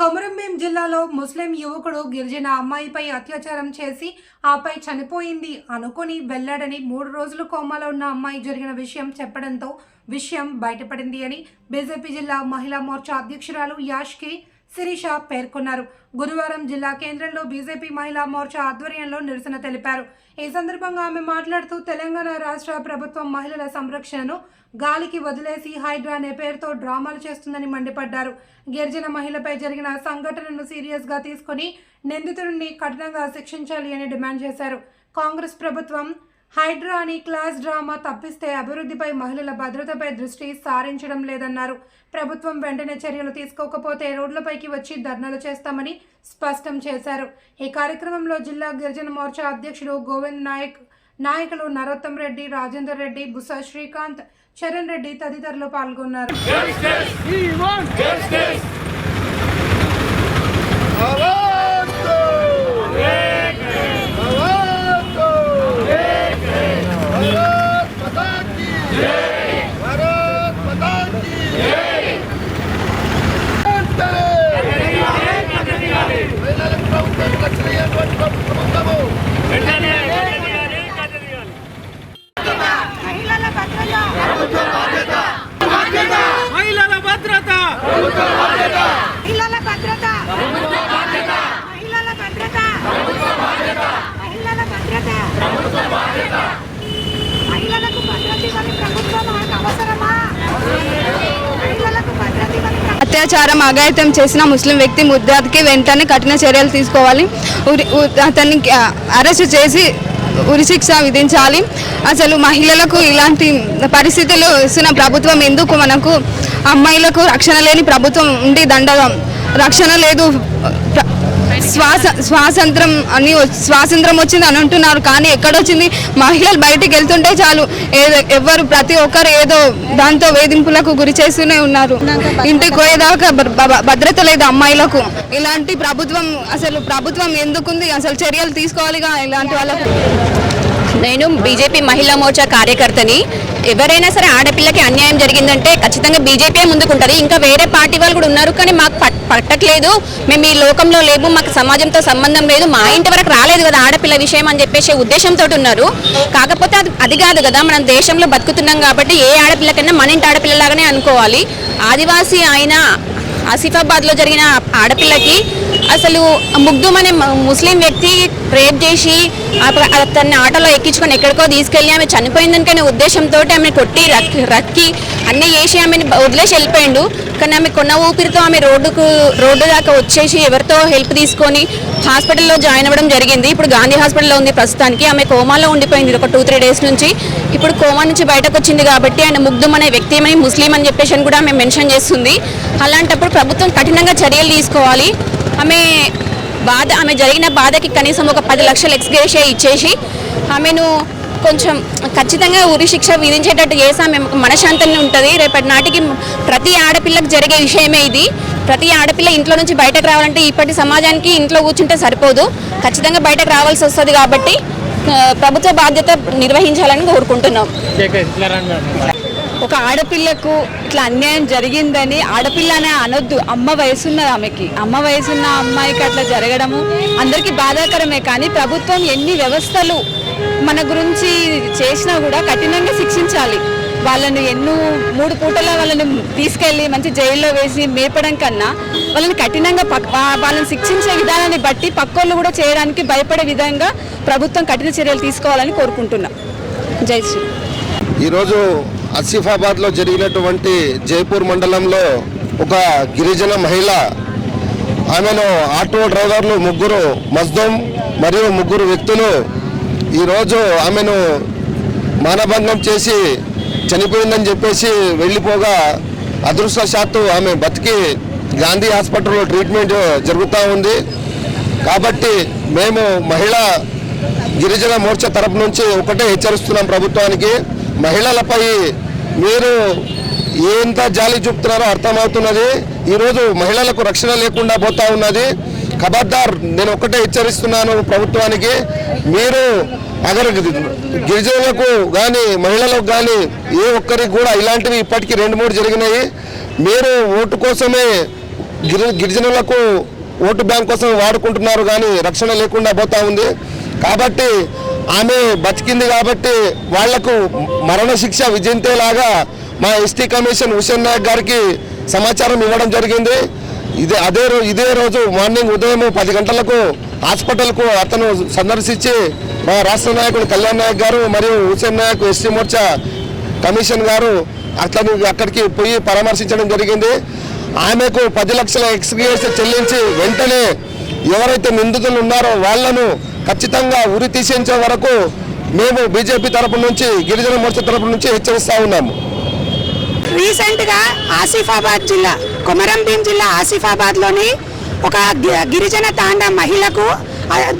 కొమరంభీం జిల్లాలో ముస్లిం యువకుడు గిరిజన అమ్మాయిపై అత్యాచారం చేసి ఆపై చనిపోయింది అనుకుని వెళ్ళాడని మూడు రోజులు కోమాలో ఉన్న అమ్మాయి జరిగిన విషయం చెప్పడంతో విషయం బయటపడింది అని బీజేపీ జిల్లా మహిళా మోర్చా అధ్యక్షురాలు యాష్కి శిరీష పేర్కొన్నారు. గురువారం జిల్లా కేంద్రంలో బీజేపీ మహిళా మోర్చా ఆధ్వర్యంలో నిరసన తెలిపారు. ఈ సందర్భంగా ఆమె మాట్లాడుతూ తెలంగాణ రాష్ట్ర ప్రభుత్వం మహిళల సంరక్షణను గాలికి వదిలేసి హైడ్రా అనే పేరుతో డ్రామాలు చేస్తుందని మండిపడ్డారు. గిరిజన మహిళపై జరిగిన సంఘటనను సీరియస్గా తీసుకుని నిందితుడిని కఠినంగా శిక్షించాలి అని డిమాండ్ చేశారు. కాంగ్రెస్ ప్రభుత్వం హైడ్రా అని క్లాస్ డ్రామా తప్పిస్తే అభివృద్ధిపై మహిళల భద్రతపై దృష్టి సారించడం లేదన్నారు. ప్రభుత్వం వెంటనే చర్యలు తీసుకోకపోతే రోడ్లపైకి వచ్చి ధర్నాలు చేస్తామని స్పష్టం చేశారు. ఈ కార్యక్రమంలో జిల్లా గిరిజన మోర్చా అధ్యక్షుడు గోవింద్ నాయక్ నాయకులు నరోత్తం రెడ్డి రాజేందర్ రెడ్డి బుసా శ్రీకాంత్ చరణ్ రెడ్డి తదితరులు పాల్గొన్నారు! భద్రత మహిళలకు భద్రత ఇవ్వని ప్రభుత్వం మనకు అవసరమా? మహిళలకు భద్రత అత్యాచారం అఘాయితం చేసిన ముస్లిం వ్యక్తి ముద్దాకి వెంటనే కఠిన చర్యలు తీసుకోవాలి. ఉరి అతన్ని అరెస్ట్ చేసి ఉరిశిక్ష విధించాలి. అసలు మహిళలకు ఇలాంటి పరిస్థితులు ఇస్తున్న ప్రభుత్వం ఎందుకు మనకు అమ్మాయిలకు రక్షణ లేని ప్రభుత్వం ఉండి దండ రక్షణ లేదు శ్వాస స్వాతంత్రం అని స్వాతంత్రం వచ్చింది అని అంటున్నారు. కానీ ఎక్కడొచ్చింది మహిళలు బయటికి వెళ్తుంటే చాలు. ఏదో ఎవరు ప్రతి ఒక్కరు ఏదో దాంతో వేధింపులకు గురి చేస్తూనే ఉన్నారు. ఇంటికి పోయేదాకా భ- భద్రత లేదు అమ్మాయిలకు. ఇలాంటి ప్రభుత్వం అసలు ప్రభుత్వం ఎందుకుంది? అసలు చర్యలు తీసుకోవాలిగా ఇలాంటి వాళ్ళకు? నేను బీజేపీ మహిళా మోర్చా కార్యకర్తని. ఎవరైనా సరే ఆడపిల్లకి అన్యాయం జరిగిందంటే ఖచ్చితంగా బీజేపీ ముందుకుంటుంది. ఇంకా వేరే పార్టీ వాళ్ళు కూడా ఉన్నారు కానీ మాకు పట్టట్లేదు. మేము ఈ లోకంలో లేము మాకు సమాజంతో సంబంధం లేదు మా ఇంటి వరకు రాలేదు కదా ఆడపిల్ల విషయం అని చెప్పేసి ఉద్దేశంతో ఉన్నారు. కాకపోతే అది అది కాదు కదా మనం దేశంలో బతుకుతున్నాం కాబట్టి ఏ ఆడపిల్లకైనా మన ఇంటి ఆడపిల్లలాగానే అనుకోవాలి. ఆదివాసీ అయిన ఆసిఫాబాద్లో జరిగిన ఆడపిల్లకి అసలు ముగ్ధుమ్ అనే ముస్లిం వ్యక్తి రేప్ చేసి తన ఆటోలో ఎక్కించుకొని ఎక్కడికో తీసుకెళ్ళి ఆమె చనిపోయిందనికనే ఉద్దేశంతో ఆమె కొట్టి రక్కి రక్కి అన్నీ చేసి ఆమెను వదిలేసి వెళ్ళిపోయాడు. కానీ ఆమె కొన్న ఊపిరితో ఆమె రోడ్డుకు రోడ్డు దాకా వచ్చేసి ఎవరితో హెల్ప్ తీసుకొని హాస్పిటల్లో జాయిన్ అవ్వడం జరిగింది. ఇప్పుడు గాంధీ హాస్పిటల్లో ఉంది ప్రస్తుతానికి. ఆమె కోమాలో ఉండిపోయింది ఒక టూ త్రీ డేస్ నుంచి. ఇప్పుడు కోమా నుంచి బయటకు వచ్చింది కాబట్టి ఆయన ముగ్ధుమ్ అనే వ్యక్తి ముస్లిం అని చెప్పేసి కూడా ఆమె మెన్షన్ చేస్తుంది. అలాంటప్పుడు ప్రభుత్వం కఠినంగా చర్యలు తీసుకోవాలి. ఆమె బాధ ఆమె జరిగిన బాధకి కనీసం ఒక పది లక్షలు ఎక్స్గ్రేషియా ఇచ్చేసి ఆమెను కొంచెం ఖచ్చితంగా ఉరి శిక్ష విధించేటట్టు చేసి ఆమె మనశాంతంగా ఉంటుంది. రేపటి నాటికి ప్రతి ఆడపిల్లకు జరిగే విషయమే ఇది. ప్రతి ఆడపిల్ల ఇంట్లో నుంచి బయటకు రావాలంటే ఇప్పటి సమాజానికి ఇంట్లో కూర్చుంటే సరిపోదు. ఖచ్చితంగా బయటకు రావాల్సి వస్తుంది కాబట్టి ప్రభుత్వ బాధ్యత నిర్వహించాలని కోరుకుంటున్నాం. ఒక ఆడపిల్లకు ఇట్లా అన్యాయం జరిగిందని ఆడపిల్ల అనే అనొద్దు. అమ్మ వయసున్న ఆమెకి. అమ్మ వయసున్న అమ్మాయికి అట్లా జరగడము అందరికీ బాధాకరమే కానీ ప్రభుత్వం ఎన్ని వ్యవస్థలు మన గురించి చేసినా కూడా కఠినంగా శిక్షించాలి. వాళ్ళని ఎన్నో మూడు పూటల వాళ్ళని తీసుకెళ్ళి మంచి జైల్లో వేసి మేపడం కన్నా వాళ్ళని కఠినంగా పక్- వాళ్ళని శిక్షించే విధానాన్ని బట్టి పక్కోళ్ళు కూడా చేయడానికి భయపడే విధంగా ప్రభుత్వం కఠిన చర్యలు తీసుకోవాలని కోరుకుంటున్నాం. జై శ్రీ. ఈరోజు ఆసిఫాబాద్లో జరిగినటువంటి జైపూర్ మండలంలో ఒక గిరిజన మహిళ ఆమెను ఆటో డ్రైవర్లు ముగ్గురు మజ్దూమ్ మరియు ముగ్గురు వ్యక్తులు ఈరోజు ఆమెను మానభంగం చేసి చనిపోయిందని చెప్పేసి వెళ్ళిపోగా అదృష్టశాత్తు ఆమె బతికి గాంధీ హాస్పిటల్లో ట్రీట్మెంట్ జరుగుతూ ఉంది. కాబట్టి మేము మహిళా గిరిజన మోర్చా తరపు నుంచి ఒకటే హెచ్చరిస్తున్నాం ప్రభుత్వానికి. మహిళలపై మీరు ఎంత జాలి చూపుతున్నారో అర్థమవుతున్నది. ఈరోజు మహిళలకు రక్షణ లేకుండా పోతా ఉన్నది. ఖబర్దార్ నేను ఒక్కటే హెచ్చరిస్తున్నాను ప్రభుత్వానికి. మీరు అగర్ గిరిజనులకు కానీ మహిళలకు కానీ ఏ ఒక్కరికి కూడా ఇలాంటివి ఇప్పటికీ రెండు మూడు జరిగినాయి. మీరు ఓటు కోసమే గిరి గిరిజనులకు ఓటు బ్యాంక్ కోసం వాడుకుంటున్నారు కానీ రక్షణ లేకుండా పోతా ఉంది. కాబట్టి ఆమె బతికింది కాబట్టి వాళ్ళకు మరణశిక్ష విధించేలాగా మా ఎస్టీ కమిషన్ హుసేన్ నాయక్ గారికి సమాచారం ఇవ్వడం జరిగింది. ఇదే అదే ఇదే రోజు మార్నింగ్ ఉదయం పది గంటలకు హాస్పిటల్కు అతను సందర్శించి మా రాష్ట్ర నాయకుడు కళ్యాణ్ నాయక్ గారు మరియు హుసేన్ నాయక్ ఎస్టీ మోర్చా కమిషన్ గారు అతను అక్కడికి పోయి పరామర్శించడం జరిగింది. ఆమెకు పది లక్షల ఎక్స్గ్రేస్ చెల్లించి వెంటనే ఎవరైతే నిందితులు ఉన్నారో వాళ్ళను ఖచ్చితంగా ఉరి తీసేంచే వరకు మేము బీజేపీ తరపు నుంచి గిరిజన మోర్చా తరపు నుంచి హెచ్చరిస్తా ఉన్నాము. రీసెంట్గా ఆసిఫాబాద్ జిల్లా కొమరం భీం జిల్లా ఆసిఫాబాద్లోని ఒక గి- గిరిజన తాండా మహిళకు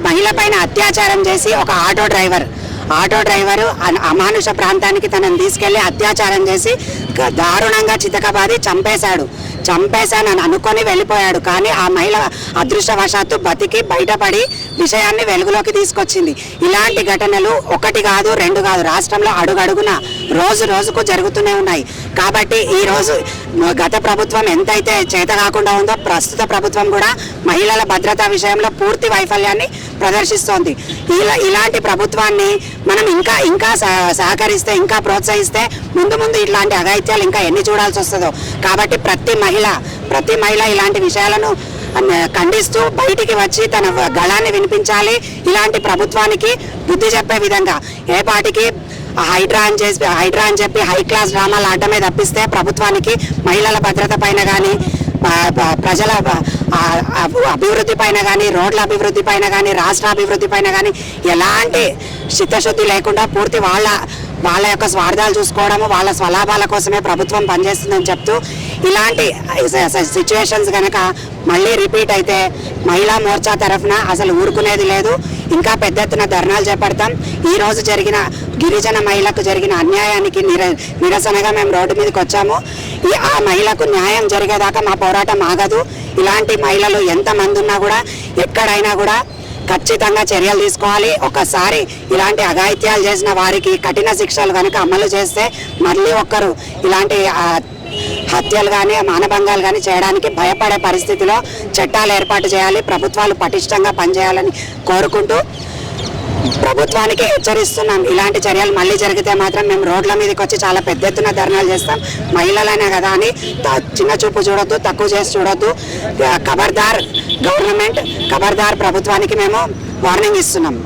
మహిళ పైన అత్యాచారం చేసి ఒక ఆటో డ్రైవర్ ఆటో డ్రైవరు అమానుష ప్రాంతానికి తనను తీసుకెళ్ళి అత్యాచారం చేసి దారుణంగా చితకబాది చంపేశాడు. చంపేశానని అనుకొని వెళ్ళిపోయాడు. కానీ ఆ మహిళ అదృష్టవశాత్తు బతికి బయటపడి విషయాన్ని వెలుగులోకి తీసుకొచ్చింది. ఇలాంటి ఘటనలు ఒకటి కాదు రెండు కాదు రాష్ట్రంలో అడుగడుగున రోజు రోజుకు జరుగుతూనే ఉన్నాయి. కాబట్టి ఈ రోజు గత ప్రభుత్వం ఎంతైతే చేత కాకుండా ఉందో ప్రస్తుత ప్రభుత్వం కూడా మహిళల భద్రతా విషయంలో పూర్తి వైఫల్యాన్ని ప్రదర్శిస్తోంది. ఇలా ఇలాంటి ప్రభుత్వాన్ని మనం ఇంకా ఇంకా సహ- సహకరిస్తే ఇంకా ప్రోత్సహిస్తే ముందు ముందు ఇట్లాంటి అఘాయిత్యాలు ఇంకా ఎన్ని చూడాల్సి వస్తుందో. కాబట్టి ప్రతి మహిళ. ప్రతి మహిళ ఇలాంటి విషయాలను ఖండిస్తూ బయటికి వచ్చి తన గళాన్ని వినిపించాలి. ఇలాంటి ప్రభుత్వానికి బుద్ధి చెప్పే విధంగా ఏ పాటికి హైడ్రా అని చేసి హైడ్రా అని చెప్పి హై క్లాస్ డ్రామాలు ఆడటమే తప్పిస్తే ప్రభుత్వానికి మహిళల భద్రత పైన కానీ ప్రజల అభి- అభివృద్ధి పైన కానీ రోడ్ల అభివృద్ధి పైన కానీ రాష్ట్ర అభివృద్ధి పైన కానీ ఎలాంటి చిత్తశుద్ధి లేకుండా పూర్తి వాళ్ళ వాళ్ళ యొక్క స్వార్థాలు చూసుకోవడము వాళ్ళ స్వలాభాల కోసమే ప్రభుత్వం పనిచేస్తుందని చెప్తూ ఇలాంటి సిచ్యువేషన్స్ కనుక మళ్ళీ రిపీట్ అయితే మహిళా మోర్చా తరఫున అసలు ఊరుకునేది లేదు. ఇంకా పెద్ద ఎత్తున ధర్నాలు చేపడతాం. ఈరోజు జరిగిన గిరిజన మహిళకు జరిగిన అన్యాయానికి నిర నిరసనగా మేము రోడ్డు మీదకి వచ్చాము. ఈ ఆ మహిళకు న్యాయం జరిగేదాకా మా పోరాటం ఆగదు. ఇలాంటి మహిళలు ఎంతమంది ఉన్నా కూడా ఎక్కడైనా కూడా ఖచ్చితంగా చర్యలు తీసుకోవాలి. ఒకసారి ఇలాంటి అఘాయిత్యాలు చేసిన వారికి కఠిన శిక్షలు కనుక అమలు చేస్తే మళ్ళీ ఒక్కరు ఇలాంటి హత్యలు కానీ మానభంగాలు కానీ చేయడానికి భయపడే పరిస్థితిలో చట్టాలు ఏర్పాటు చేయాలి. ప్రభుత్వాలు పటిష్టంగా పనిచేయాలని కోరుకుంటూ ప్రభుత్వానికి హెచ్చరిస్తున్నాం. ఇలాంటి చర్యలు మళ్ళీ జరిగితే మాత్రం మేము రోడ్ల మీదకి వచ్చి చాలా పెద్ద ఎత్తున ధర్నాలు చేస్తాం. మహిళలైనా కదా అని త- చిన్న చూపు చూడొద్దు తక్కువ చేసి చూడొద్దు. ఖబర్దార్ గవర్నమెంట్ ఖబర్దార్ ప్రభుత్వానికి మేము వార్నింగ్ ఇస్తున్నాం.